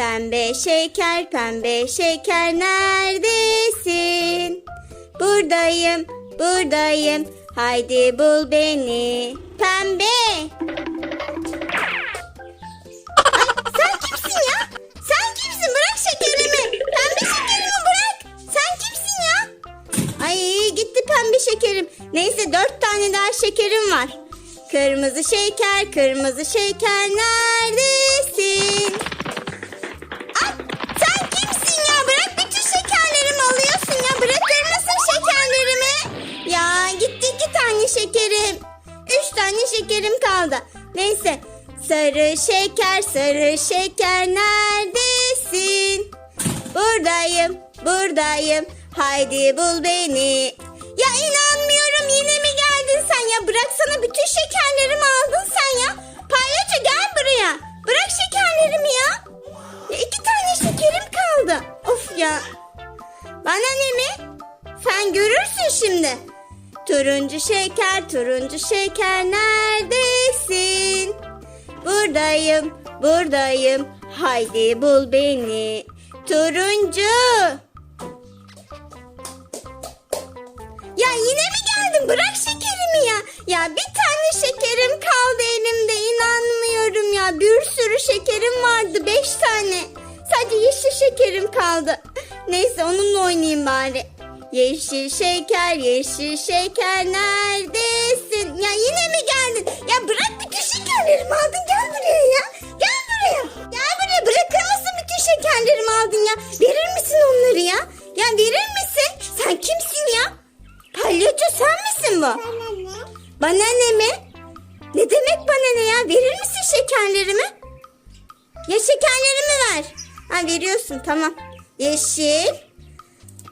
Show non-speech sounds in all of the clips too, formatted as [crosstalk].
Pembe şeker, pembe şeker neredesin? Buradayım, buradayım. Haydi bul beni. Pembe. Sen kimsin ya? Sen kimsin? Bırak şekerimi. Pembe şekerimi bırak. Sen kimsin ya? Ay gitti pembe şekerim. Neyse dört tane daha şekerim var. Kırmızı şeker, kırmızı şeker neredesin? Şekerim kaldı. Neyse. Sarı şeker, sarı şeker neredesin? Buradayım, buradayım. Haydi bul beni. Ya inanmıyorum yine mi geldin sen ya? Bıraksana bütün şekerlerimi aldın sen ya. Palyaço gel buraya. Bırak şekerlerimi ya. Ya iki tane şekerim kaldı. Of ya. Bana ne mi? Sen görürsün şimdi. Turuncu şeker, turuncu şeker neredesin? Buradayım, buradayım. Haydi bul beni. Turuncu. Ya yine mi geldin? Bırak şekerimi ya. Ya bir tane şekerim kaldı elimde. İnanmıyorum ya. Bir sürü şekerim vardı. Beş tane. Sadece yeşil şekerim kaldı. Neyse onunla oynayayım bari. Yeşil şeker, yeşil şeker neredesin? Ya yine mi geldin? Ya bırak bütün şekerlerimi aldın. Gel buraya ya. Gel buraya. Gel buraya. Bırakır mısın bütün şekerlerimi aldın ya? Verir misin onları ya? Ya verir misin? Sen kimsin ya? Palyaço sen misin bu? Bana ne mi? Ne demek bana ne ya? Verir misin şekerlerimi? Ya şekerlerimi ver. Ha veriyorsun tamam. Yeşil,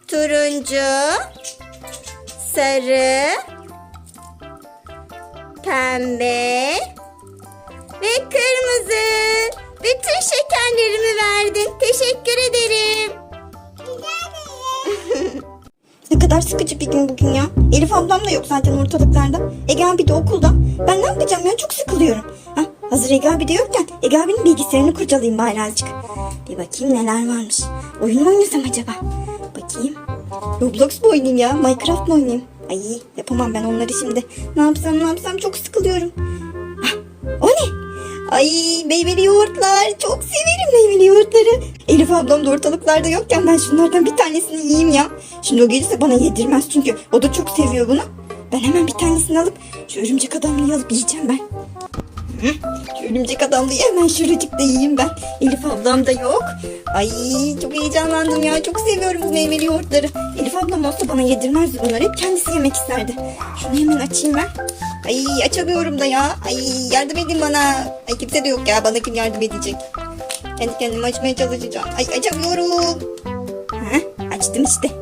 turuncu, sarı, pembe ve kırmızı. Bütün şekerlerimi verdin. Teşekkür ederim. [laughs] Ne kadar sıkıcı bir gün bugün ya. Elif ablam da yok zaten ortalıklarda. Ege abi de okulda. Ben ne yapacağım ya çok sıkılıyorum. Ha, hazır Ege abi de yokken Ege abinin bilgisayarını kurcalayayım bari azıcık. Bir bakayım neler varmış. Oyun mu oynasam acaba? Bakayım. Roblox mu oynayayım ya? Minecraft mı oynayayım? Ay yapamam ben onları şimdi. Ne yapsam ne yapsam çok sıkılıyorum. Ah, o ne? Ay meyveli yoğurtlar. Çok severim meyveli yoğurtları. Elif ablam da ortalıklarda yokken ben şunlardan bir tanesini yiyeyim ya. Şimdi o gelirse bana yedirmez çünkü o da çok seviyor bunu. Ben hemen bir tanesini alıp şu örümcek adamlıyı alıp yiyeceğim ben. Hı, örümcek adamlıyı hemen şuracıkta yiyeyim ben. Elif ablam da yok. Ay çok heyecanlandım ya. Çok seviyorum bu meyveli yoğurtları. Elif ablam olsa bana yedirmezdi bunları. Hep kendisi yemek isterdi. Şunu hemen açayım ben. Ay açamıyorum da ya. Ay yardım edin bana. Ay kimse de yok ya. Bana kim yardım edecek? Kendi kendime açmaya çalışacağım. Ay açamıyorum. Heh, açtım işte.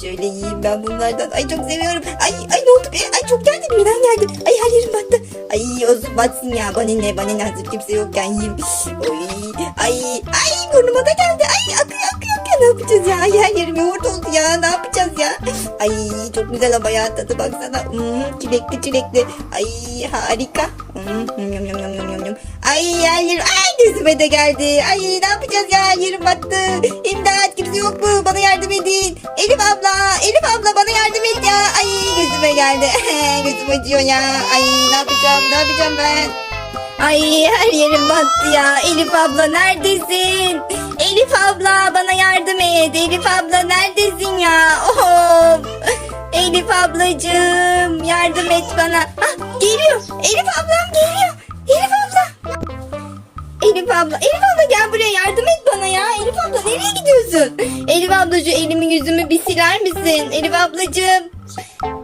Şöyle yiyeyim ben bunlardan. Ay çok seviyorum. Ay ay ne oldu be? Ay çok geldi birden geldi. Ay her yerim battı. Ay olsun batsın ya. Bana ne bana ne hazır kimse yokken yiyeyim. Oy, ay ay burnuma da geldi. Ay yapacağız ya? Ay her yerim yoğurt oldu ya. Ne yapacağız ya? Ay çok güzel ama ya tadı baksana. Hmm, çilekli çilekli. Ay harika. Hmm, yum, yum, yum, yum, yum, yum. Ay her yerim. Ay gözüme de geldi. Ay ne yapacağız ya? Yerim battı. İmdat kimse yok mu? Bana yardım edin. Elif abla. Elif abla bana yardım et ya. Ay gözüme geldi. [laughs] Gözüm acıyor ya. Ay ne yapacağım? Ne yapacağım ben? Ay her yerim battı ya. Elif abla neredesin? Elif abla bana yardım et. Elif abla neredesin ya? Of. Elif ablacığım yardım et bana. Ah geliyor. Elif ablam geliyor. Elif abla. Elif abla, Elif abla gel buraya yardım et bana ya. Elif abla nereye gidiyorsun? Elif abla şu elimi yüzümü bir siler misin? Elif ablacığım.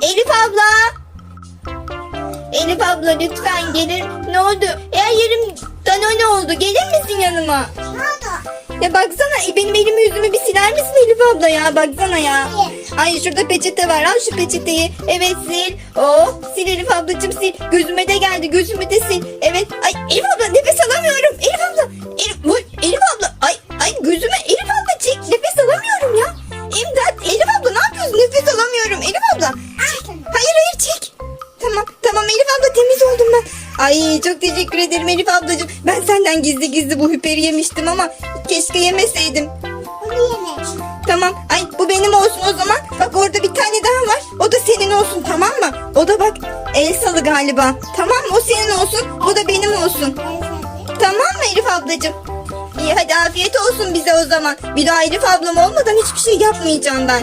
Elif abla. Elif abla lütfen gelir. Ne oldu? Eğer yerim ne oldu. Gelir misin yanıma? Ne oldu? Ya baksana e, benim elimi yüzümü bir siler misin Elif abla ya? Baksana ya. Ay şurada peçete var. Al şu peçeteyi. Evet sil. Oh sil Elif ablacığım sil. Gözüme de geldi. Gözüme de sil. Evet. Ay Elif abla nefes alamıyorum. Elif abla. Elif, Elif abla. Ay ay gözüme Elif abla çek. Nefes alamıyorum ya. İmdat. Elif abla ne yapıyorsun? Nefes alamıyorum. Elif abla. Ay çok teşekkür ederim Elif ablacığım. Ben senden gizli gizli bu hüperi yemiştim ama keşke yemeseydim. Onu yeme. Tamam. Ay bu benim olsun o zaman. Bak orada bir tane daha var. O da senin olsun tamam mı? O da bak el salı galiba. Tamam mı? O senin olsun. Bu da benim olsun. Tamam mı Elif ablacığım? İyi hadi afiyet olsun bize o zaman. Bir daha Elif ablam olmadan hiçbir şey yapmayacağım ben.